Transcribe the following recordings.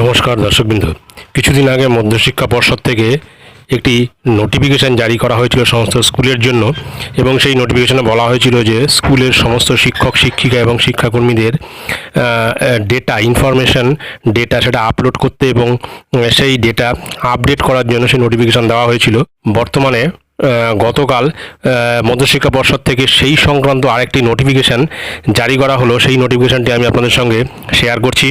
নমস্কার দর্শকবৃন্দ। কিছুদিন আগে মধ্যশিক্ষা পর্ষদ থেকে একটি নোটিফিকেশন জারি করা হয়েছিল সমস্ত স্কুলের জন্য এবং সেই নোটিফিকেশনে বলা হয়েছিল যে স্কুলের সমস্ত শিক্ষক, শিক্ষিকা এবং শিক্ষাকর্মীদের ডেটা ইনফরমেশন ডেটা সেটা আপলোড করতে এবং সেই ডেটা আপডেট করার জন্য সেই নোটিফিকেশন দেওয়া হয়েছিল। বর্তমানে গতকাল মধ্যশিক্ষা পর্ষদ থেকে সেই সংক্রান্ত আরেকটি নোটিফিকেশন জারি করা হলো। সেই নোটিফিকেশানটি আমি আপনাদের সঙ্গে শেয়ার করছি।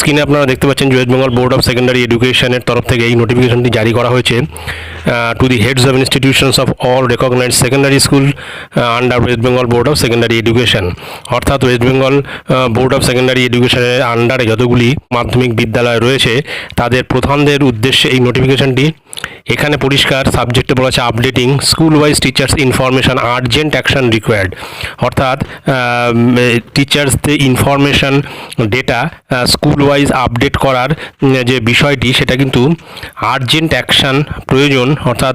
স্ক্রিনে আপনারা দেখতে পাচ্ছেন West Bengal board of secondary এডুকেশনের তরফ থেকে এই নোটিফিকেশনটি জারি করা হয়েছে। To the heads of institutions of all recognise secondary school under West Bengal board of secondary education অর্থাৎ West Bengal board of secondary এডুকেশনের আন্ডারে যতগুলি মাধ্যমিক বিদ্যালয় রয়েছে, তাদের প্রধানদের উদ্দেশ্যে এই নোটিফিকেশনটি এখানে পরিষ্কার সাবজেক্টে বলা আছে updating school wise teachers information urgent action required অর্থাৎ টিচার্সদের information data school wise update করার যে বিষয়টি, সেটা কিন্তু আর্জেন্ট অ্যাকশন প্রয়োজন অর্থাৎ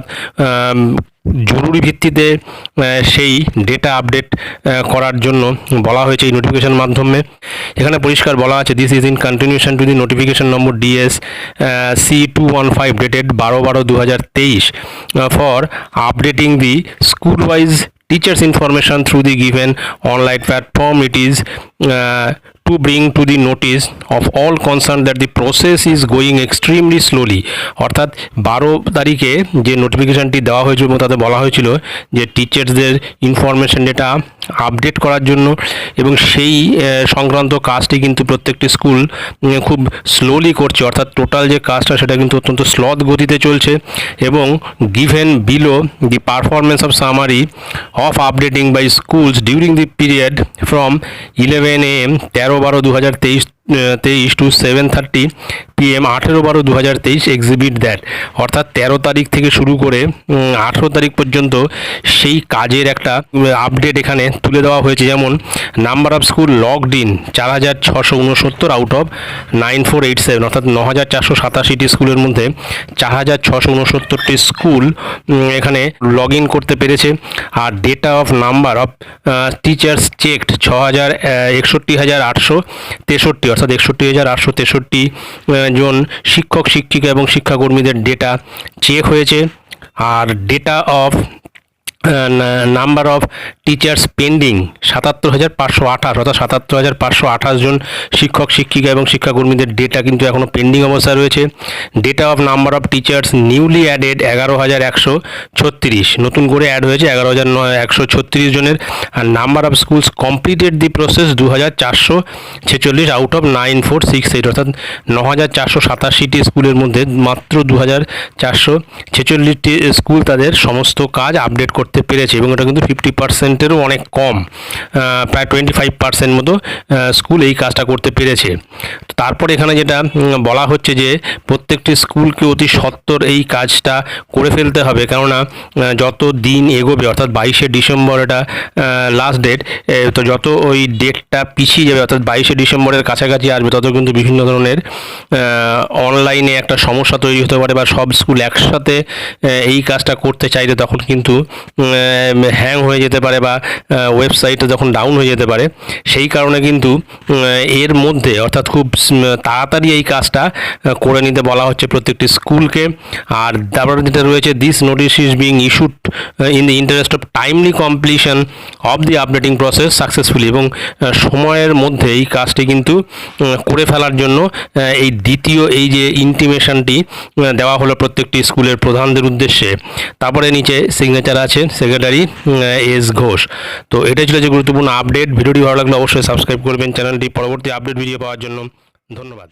জরুরি ভিত্তিতে সেই ডেটা আপডেট করার জন্য বলা হয়েছে এই নোটিফিকেশন মাধ্যমে। এখানে পরিষ্কার বলা আছে this is in continuation to the notification number DS C two one five dated বারো বারো দু হাজার তেইশ for updating the school wise information through the given online platform. It is uh, to bring to the notice of all concerned that the process is going extremely slowly. অর্থাৎ বারো তারিখে যে নোটিফিকেশনটি দেওয়া হয়েছিল এবং তাতে বলা হয়েছিল যে টিচার্সদের ইনফরমেশন ডেটা আপডেট করার জন্য এবং সেই সংক্রান্ত কাজটি কিন্তু প্রত্যেকটি স্কুল খুব স্লোলি করছে। অর্থাৎ টোটাল যে কাজটা সেটা কিন্তু অত্যন্ত স্লথ গতিতে চলছে এবং given below the performance of summary of updating by schools during the period from eleven M তেরো বারো দু হাজার তেইশ তেইশ টু সেভেন থার্টি পিএম আঠেরো বারো দু হাজার তেইশ এক্সিবিট দ্যাট অর্থাৎ তেরো তারিখ থেকে শুরু করে আঠেরো তারিখ পর্যন্ত সেই কাজের একটা আপডেট এখানে তুলে দেওয়া হয়েছে। যেমন number of school logged in চার হাজার ছশো উনসত্তর out of nine four eight seven অর্থাৎ ন হাজার চারশো সাতাশিটি স্কুলের মধ্যে চার হাজার ছশো উনসত্তরটি স্কুল এখানে লগ ইন করতে পেরেছে। আর data of number of teachers checked ছ হাজার একষট্টি হাজার আটশো তেষট্টি অর্থাৎ একষট্টি হাজার আটশো তেষট্টি জন শিক্ষক, শিক্ষিকা এবং শিক্ষাকর্মীদের ডেটা চেক হয়েছে। আর data of number of teachers pending সাতাত্তর হাজার পাঁচশো আঠাশ, অর্থাৎ সাতাত্তর হাজার পাঁচশো আঠাশ জন শিক্ষক, শিক্ষিকা এবং শিক্ষাকর্মীদের ডেটা কিন্তু এখনও পেন্ডিং অবস্থায় রয়েছে। Data of number of teachers newly added এগারো হাজার একশো ছত্রিশ। নতুন করে অ্যাড হয়েছে, এগারো হাজার নয়, একশো ছত্রিশ জনের। আর number of schools completed the process দু হাজার চারশো ছেচল্লিশ out of nine four six eight অর্থাৎ ন হাজার চারশো সাতাশিটি স্কুলের মধ্যে মাত্র দু হাজার চারশো ছেচল্লিশটি স্কুল তাদের সমস্ত কাজ আপডেট করতে পেরেছে এবং এটা কিন্তু ফিফটি পার্সেন্টেরও অনেক কম। প্রায় টোয়েন্টি ফাইভ পার্সেন্ট মতো স্কুল এই কাজটা করতে পেরেছে। তারপর এখানে যেটা বলা হচ্ছে যে প্রত্যেকটি স্কুলকে অতি সত্বর এই কাজটা করে ফেলতে হবে। কেননা যত দিন এগোবে, অর্থাৎ বাইশে ডিসেম্বর এটা লাস্ট ডেট তো যত ওই ডেটটা পিছিয়ে যাবে, অর্থাৎ বাইশে ডিসেম্বরের কাছাকাছি আসবে, তত কিন্তু বিভিন্ন ধরনের অনলাইনে একটা সমস্যা তৈরি হতে পারে বা সব স্কুল একসাথে এই কাজটা করতে চাইলে তখন কিন্তু হ্যাং হয়ে যেতে পারে বা ওয়েবসাইটে যখন ডাউন হয়ে যেতে পারে, সেই কারণে কিন্তু এর মধ্যে, অর্থাৎ খুব তাড়াতাড়ি এই কাজটা করে নিতে বলা হচ্ছে প্রত্যেকটি স্কুলকে। আর তারপরে যেটা রয়েছে this notice is being issued in the interest of timely completion of the updating process successfully এবং সময়ের মধ্যে এই কাজটি কিন্তু করে ফেলার জন্য এই দ্বিতীয়, এই যে ইন্টিমেশনটি দেওয়া হলো প্রত্যেকটি স্কুলের প্রধানদের উদ্দেশ্যে। তারপরে নিচে সিগনেচার আছে সেক্রেটারি এস ঘোষ। তো এটাই ছিল যে গুরুত্বপূর্ণ আপডেট ভিডিওটি ভালো লাগলে অবশ্যই সাবস্ক্রাইব করবেন। চ্যানেলটি পরবর্তী আপডেট ভিডিও পাওয়ার জন্য। ধন্যবাদ।